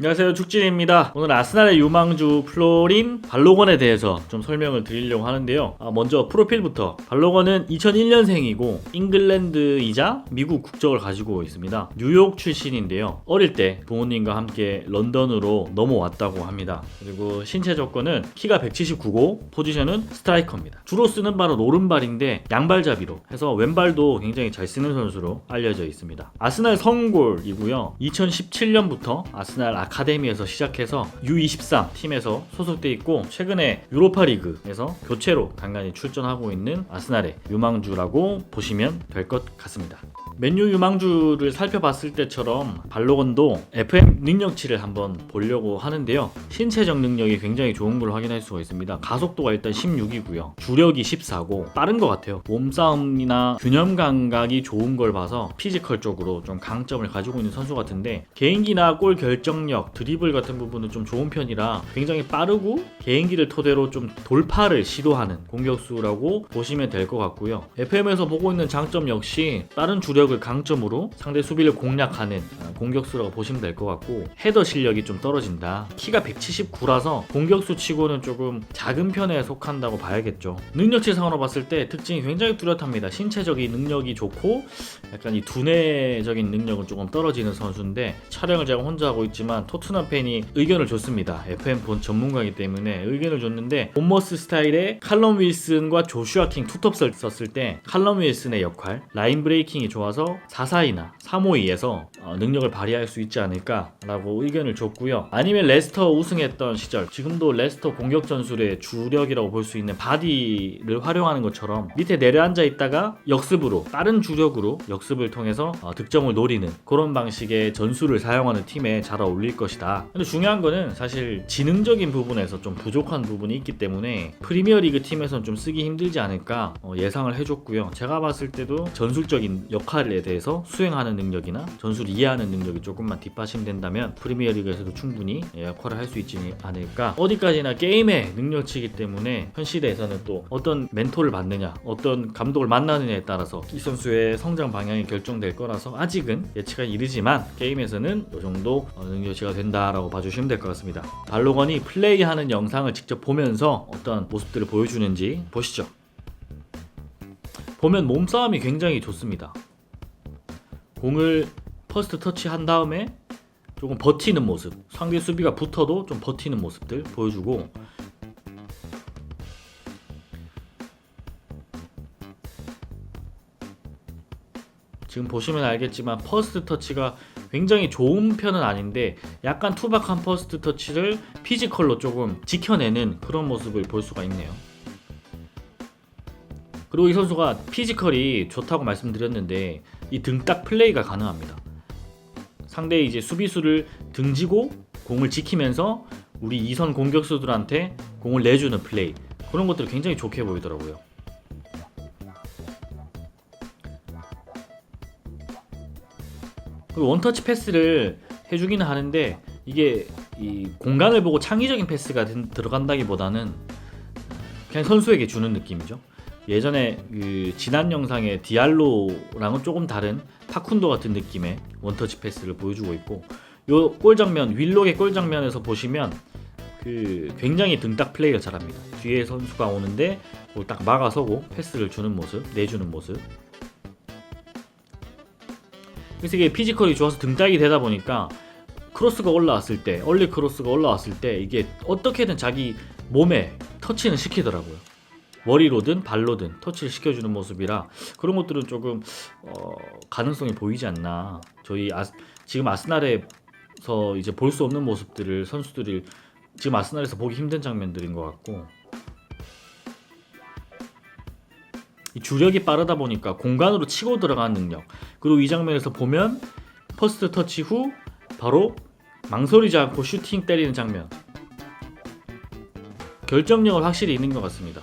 안녕하세요. 죽진입니다. 오늘 아스날의 유망주 플로린 발로건에 대해서 좀 설명을 드리려고 하는데요. 아, 먼저 프로필부터. 발로건은 2001년생이고 잉글랜드이자 미국 국적을 가지고 있습니다. 뉴욕 출신인데요. 어릴 때 부모님과 함께 런던으로 넘어왔다고 합니다. 그리고 신체 조건은 키가 179고 포지션은 스트라이커입니다. 주로 쓰는 발은 오른발인데 양발잡이로 해서 왼발도 굉장히 잘 쓰는 선수로 알려져 있습니다. 아스날 성골이고요. 2017년부터 아스날 아카데미에서 시작해서 U23 팀에서 소속돼 있고 최근에 유로파 리그에서 교체로 간간히 출전하고 있는 아스날의 유망주라고 보시면 될 것 같습니다. 맨유 유망주를 살펴봤을 때처럼 발로건도 FM 능력치를 한번 보려고 하는데요. 신체적 능력이 굉장히 좋은 걸 확인할 수가 있습니다. 가속도가 일단 16이고요. 주력이 14고 빠른 것 같아요. 몸싸움이나 균형 감각이 좋은 걸 봐서 피지컬 쪽으로 좀 강점을 가지고 있는 선수 같은데 개인기나 골 결정력, 드리블 같은 부분은 좀 좋은 편이라 굉장히 빠르고 개인기를 토대로 좀 돌파를 시도하는 공격수라고 보시면 될 것 같고요. FM에서 보고 있는 장점 역시 빠른 주력 을 강점으로 상대 수비를 공략하는 어, 공격수라고 보시면 될 것 같고 헤더 실력이 좀 떨어진다. 키가 179라서 공격수 치고는 조금 작은 편에 속한다고 봐야겠죠. 능력치 상으로 봤을 때 특징이 굉장히 뚜렷합니다. 신체적인 능력이 좋고 약간 이 두뇌적인 능력은 조금 떨어지는 선수인데 촬영을 제가 혼자 하고 있지만 토트넘 팬이 의견을 줬습니다. FM 본 전문가이기 때문에 의견을 줬는데 본머스 스타일의 칼럼 윌슨과 조슈아 킹 투톱을 썼을 때 칼럼 윌슨의 역할 라인 브레이킹이 좋아서 4-4이나 3-5-2에서 어, 능력을 발휘할 수 있지 않을까라고 의견을 줬고요. 아니면 레스터 우승했던 시절 지금도 레스터 공격 전술의 주력이라고 볼 수 있는 바디를 활용하는 것처럼 밑에 내려앉아 있다가 역습으로 빠른 주력으로 역습을 통해서 어, 득점을 노리는 그런 방식의 전술을 사용하는 팀에 잘 어울릴 것이다. 근데 중요한 거는 사실 지능적인 부분에서 좀 부족한 부분이 있기 때문에 프리미어리그 팀에서는 좀 쓰기 힘들지 않을까 어, 예상을 해줬고요. 제가 봤을 때도 전술적인 역할 에 대해서 수행하는 능력이나 전술 이해하는 능력이 조금만 뒷받침 된다면 프리미어리그에서도 충분히 예, 역할을 할 수 있지 않을까. 어디까지나 게임의 능력치이기 때문에 현 시대에서는 또 어떤 멘토를 받느냐, 어떤 감독을 만나느냐에 따라서 이 선수의 성장 방향이 결정될 거라서 아직은 예측가 이르지만 게임에서는 이 정도 어, 능력치가 된다라고 봐주시면 될 것 같습니다. 발로건이 플레이하는 영상을 직접 보면서 어떤 모습들을 보여주는지 보시죠. 보면 몸싸움이 굉장히 좋습니다. 공을 퍼스트 터치 한 다음에 조금 버티는 모습 상대 수비가 붙어도 좀 버티는 모습들 보여주고 지금 보시면 알겠지만 퍼스트 터치가 굉장히 좋은 편은 아닌데 약간 투박한 퍼스트 터치를 피지컬로 조금 지켜내는 그런 모습을 볼 수가 있네요. 그리고 이 선수가 피지컬이 좋다고 말씀드렸는데 이 등딱 플레이가 가능합니다. 상대의 이제 수비수를 등지고 공을 지키면서 우리 이선 공격수들한테 공을 내주는 플레이 그런 것들이 굉장히 좋게 보이더라고요. 그리고 원터치 패스를 해주기는 하는데 이게 이 공간을 보고 창의적인 패스가 든- 들어간다기보다는 그냥 선수에게 주는 느낌이죠. 예전에 그 지난 영상의 디알로랑은 조금 다른 파쿤도 같은 느낌의 원터치 패스를 보여주고 있고 요 골 장면 윌록의 골 장면에서 보시면 그 굉장히 등딱 플레이를 잘합니다. 뒤에 선수가 오는데 그걸 딱 막아서고 패스를 주는 모습, 내주는 모습. 그래서 이게 피지컬이 좋아서 등딱이 되다 보니까 크로스가 올라왔을 때, 얼리 크로스가 올라왔을 때 이게 어떻게든 자기 몸에 터치는 시키더라고요. 머리로든 발로든 터치를 시켜주는 모습이라 그런 것들은 조금 어, 가능성이 보이지 않나. 저희 아, 지금 아스날에서 이제 볼 수 없는 모습들을 선수들이 지금 아스날에서 보기 힘든 장면들인 것 같고 이 주력이 빠르다 보니까 공간으로 치고 들어가는 능력 그리고 이 장면에서 보면 퍼스트 터치 후 바로 망설이지 않고 슈팅 때리는 장면 결정력은 확실히 있는 것 같습니다.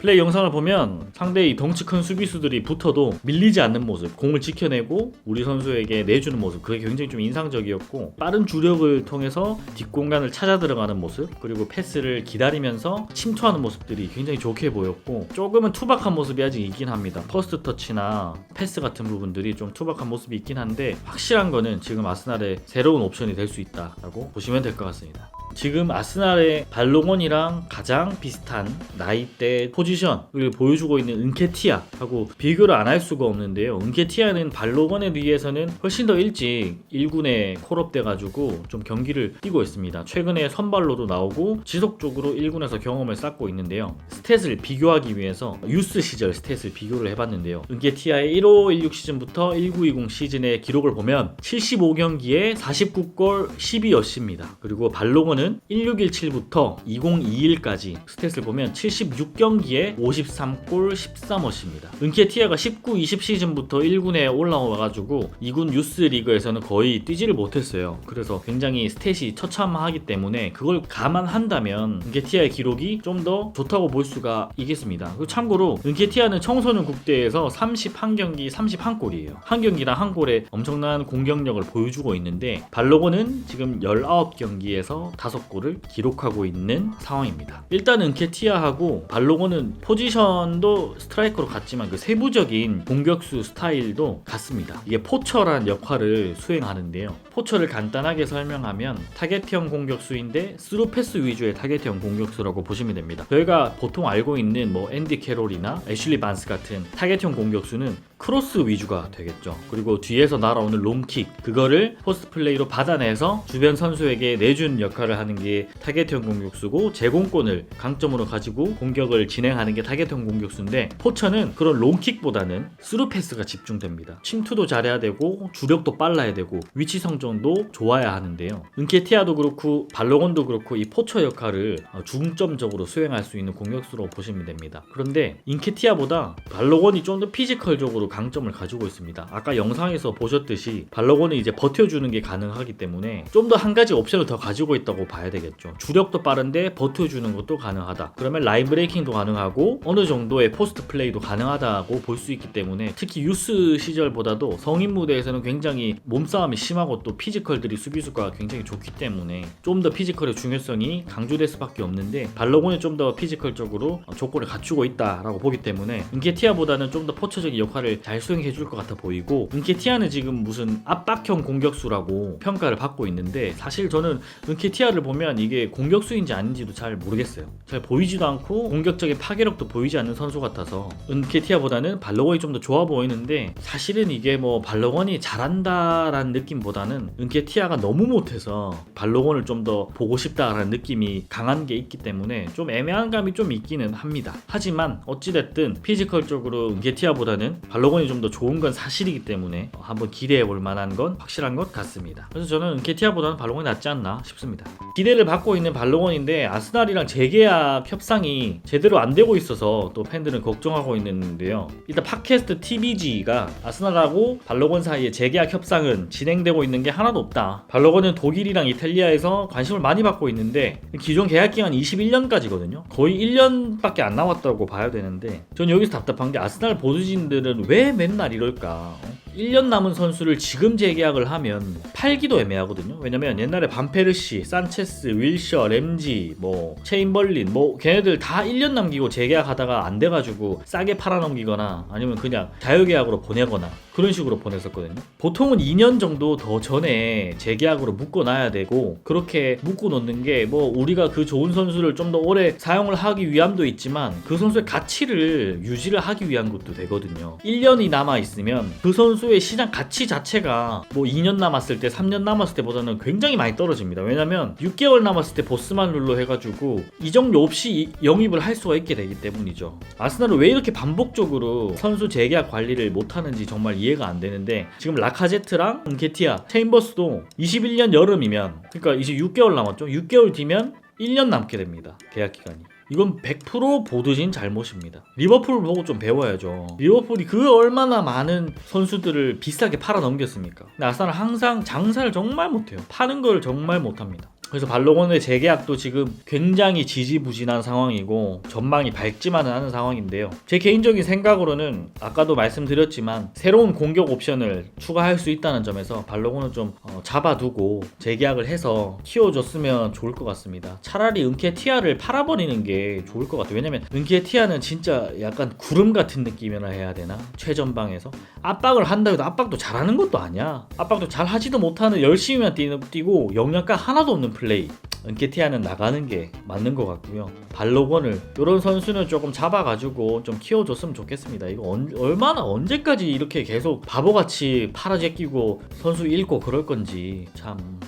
플레이 영상을 보면 상대의 덩치 큰 수비수들이 붙어도 밀리지 않는 모습, 공을 지켜내고 우리 선수에게 내주는 모습, 그게 굉장히 좀 인상적이었고 빠른 주력을 통해서 뒷공간을 찾아 들어가는 모습, 그리고 패스를 기다리면서 침투하는 모습들이 굉장히 좋게 보였고 조금은 투박한 모습이 아직 있긴 합니다. 퍼스트 터치나 패스 같은 부분들이 좀 투박한 모습이 있긴 한데 확실한 거는 지금 아스날의 새로운 옵션이 될 수 있다라고 보시면 될 것 같습니다. 지금 아스날의 발로건이랑 가장 비슷한 나이대 포지션을 보여주고 있는 은케티아하고 비교를 안 할 수가 없는데요. 은케티아는 발로건에 비해서는 훨씬 더 일찍 1군에 콜업돼가지고 좀 경기를 뛰고 있습니다. 최근에 선발로도 나오고 지속적으로 1군에서 경험을 쌓고 있는데요. 스탯을 비교하기 위해서 유스 시절 스탯을 비교를 해봤는데요. 은케티아의 1516 시즌부터 1920 시즌의 기록을 보면 75경기에 49골 12어시입니다. 그리고 발 로건은 1617부터 2021까지 스탯을 보면 76경기에 53골 13어시입니다. 은케티아가 19, 20 시즌부터 1군에 올라와가지고 2군 유스 리그에서는 거의 뛰지를 못했어요. 그래서 굉장히 스탯이 처참하기 때문에 그걸 감안한다면 은케티아의 기록이 좀 더 좋다고 볼 수가 있겠습니다. 참고로 은케티아는 청소년 국대에서 31경기 31골이에요. 한 경기당 한 골에 엄청난 공격력을 보여주고 있는데 발로고는 지금 19경기에서 5골을 기록하고 있는 상황입니다. 일단 은케티아하고 발로고는 포지션도 스트라이커로 같지만 그 세부적인 공격수 스타일도 같습니다. 이게 포처란 역할을 수행하는데요. 포처를 간단하게 설명하면 타겟형 공격수인데 스루 패스 위주의 타겟형 공격수라고 보시면 됩니다. 저희가 보통 알고 있는 뭐 앤디 캐롤이나 애슐리 반스 같은 타겟형 공격수는 크로스 위주가 되겠죠. 그리고 뒤에서 날아오는 롱킥 그거를 포스트 플레이로 받아내서 주변 선수에게 내준 역할을 하는 게 타겟형 공격수고 제공권을 강점으로 가지고 공격을 진행하는 게 타겟형 공격수인데 포처는 그런 롱킥보다는 스루 패스가 집중됩니다. 침투도 잘해야 되고 주력도 빨라야 되고 위치 성정도 좋아야 하는데요. 은케티아도 그렇고 발로건도 그렇고 이 포처 역할을 어, 중점적으로 수행할 수 있는 공격수로 보시면 됩니다. 그런데 인케티아보다 발로건이 좀 더 피지컬적으로 강점을 가지고 있습니다. 아까 영상에서 보셨듯이 발로건은 이제 버텨주는 게 가능하기 때문에 좀 더 한 가지 옵션을 더 가지고 있다고 봐야 되겠죠. 주력도 빠른데 버텨주는 것도 가능하다. 그러면 라인 브레이킹도 가능하고 어느 정도의 포스트 플레이도 가능하다고 볼 수 있기 때문에 특히 유스 시절보다도 성인 무대에서는 굉장히 몸싸움이 심하고 또 피지컬들이 수비수가 굉장히 좋기 때문에 좀 더 피지컬의 중요성이 강조될 수밖에 없는데 발로곤이 좀 더 피지컬적으로 조건을 갖추고 있다라고 보기 때문에 은케티아보다는 좀 더 포처적인 역할을 잘 수행해 줄 것 같아 보이고 은케티아는 지금 무슨 압박형 공격수라고 평가를 받고 있는데 사실 저는 은케티아를 보면 이게 공격수인지 아닌지도 잘 모르겠어요. 잘 보이지도 않고 공격적인 파괴력도 보이지 않는 선수 같아서 은케티아보다는 발로건이 좀 더 좋아 보이는데 사실은 이게 뭐 발로건이 잘한다라는 느낌보다는 은케티아가 너무 못해서 발로건을 좀 더 보고 싶다라는 느낌이 강한 게 있기 때문에 좀 애매한 감이 좀 있기는 합니다. 하지만 어찌됐든 피지컬적으로 은케티아보다는 발로건 이 좀 더 좋은 건 사실이기 때문에 한번 기대해 볼 만한 건 확실한 것 같습니다. 그래서 저는 은케티아보다는 발로건이 낫지 않나 싶습니다. 기대를 받고 있는 발로건인데 아스날이랑 재계약 협상이 제대로 안 되고 있어서 또 팬들은 걱정하고 있는데요. 일단 팟캐스트 TBG가 아스날하고 발로건 사이에 재계약 협상은 진행되고 있는 게 하나도 없다. 발로건은 독일이랑 이탈리아에서 관심을 많이 받고 있는데 기존 계약 기간 21년까지거든요. 거의 1년밖에 안 남았다고 봐야 되는데 전 여기서 답답한 게 아스날 보수진들은 왜 맨날 이럴까? 1년 남은 선수를 지금 재계약을 하면 팔기도 애매하거든요. 왜냐면 옛날에 반페르시, 산체스, 윌셔, 램지, 뭐 체인벌린, 뭐 걔네들 다 1년 남기고 재계약하다가 안 돼가지고 싸게 팔아넘기거나 아니면 그냥 자유계약으로 보내거나 그런 식으로 보냈었거든요. 보통은 2년 정도 더 전에 재계약으로 묶어놔야 되고 그렇게 묶어놓는 게 뭐 우리가 그 좋은 선수를 좀 더 오래 사용을 하기 위함도 있지만 그 선수의 가치를 유지를 하기 위한 것도 되거든요. 1년이 남아 있으면 그 선수 의 시장 가치 자체가 뭐 2년 남았을 때, 3년 남았을 때보다는 굉장히 많이 떨어집니다. 왜냐면 6개월 남았을 때 보스만 룰로 해가지고 이정료 없이 영입을 할 수가 있게 되기 때문이죠. 아스날은 왜 이렇게 반복적으로 선수 재계약 관리를 못하는지 정말 이해가 안 되는데 지금 라카제트랑 은케티아, 체인버스도 21년 여름이면 그러니까 이제 6개월 남았죠. 6개월 뒤면 1년 남게 됩니다. 계약 기간이. 이건 100% 보드진 잘못입니다. 리버풀 보고 좀 배워야죠. 리버풀이 그 얼마나 많은 선수들을 비싸게 팔아 넘겼습니까? 아스날은 항상 장사를 정말 못해요. 파는 걸 정말 못합니다. 그래서 발로건의 재계약도 지금 굉장히 지지부진한 상황이고 전망이 밝지만은 않은 상황인데요. 제 개인적인 생각으로는 아까도 말씀드렸지만 새로운 공격 옵션을 추가할 수 있다는 점에서 발로건은 좀 어, 잡아두고 재계약을 해서 키워줬으면 좋을 것 같습니다. 차라리 은케 티아를 팔아버리는 게 좋을 것 같아요. 왜냐면 은케티아는 진짜 약간 구름 같은 느낌이라 해야 되나? 최전방에서 압박을 한다 해도 압박도 잘하는 것도 아니야. 압박도 잘 하지도 못하는 열심히만 뛰고 영양가 하나도 없는 플레이. 은케티아는 나가는 게 맞는 것 같고요. 발로건을 이런 선수는 조금 잡아가지고 좀 키워줬으면 좋겠습니다. 이거 언- 얼마나 언제까지 이렇게 계속 바보같이 팔아제끼고 선수 잃고 그럴 건지 참 음,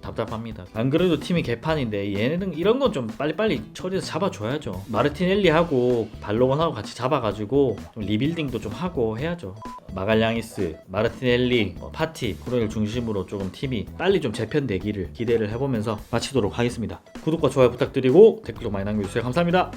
답답합니다. 안 그래도 팀이 개판인데 얘네는 이런 건 좀 빨리빨리 처리해서 잡아줘야죠. 마르티넬리하고 발로건하고 같이 잡아가지고 좀 리빌딩도 좀 하고 해야죠. 마갈량이스, 마르티넬리, 어, 파티 그런 을 중심으로 조금 팀이 빨리 좀 재편되기를 기대를 해보면서 마치도록 하겠습니다. 구독과 좋아요 부탁드리고 댓글도 많이 남겨주세요. 감사합니다.